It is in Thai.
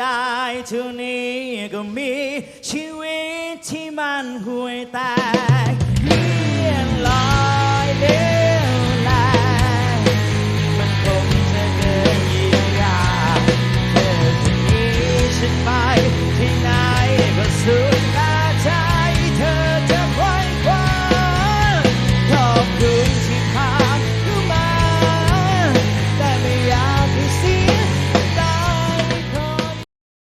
ได้เท่านี้ก็มีชีวิตที่มันห่วยตา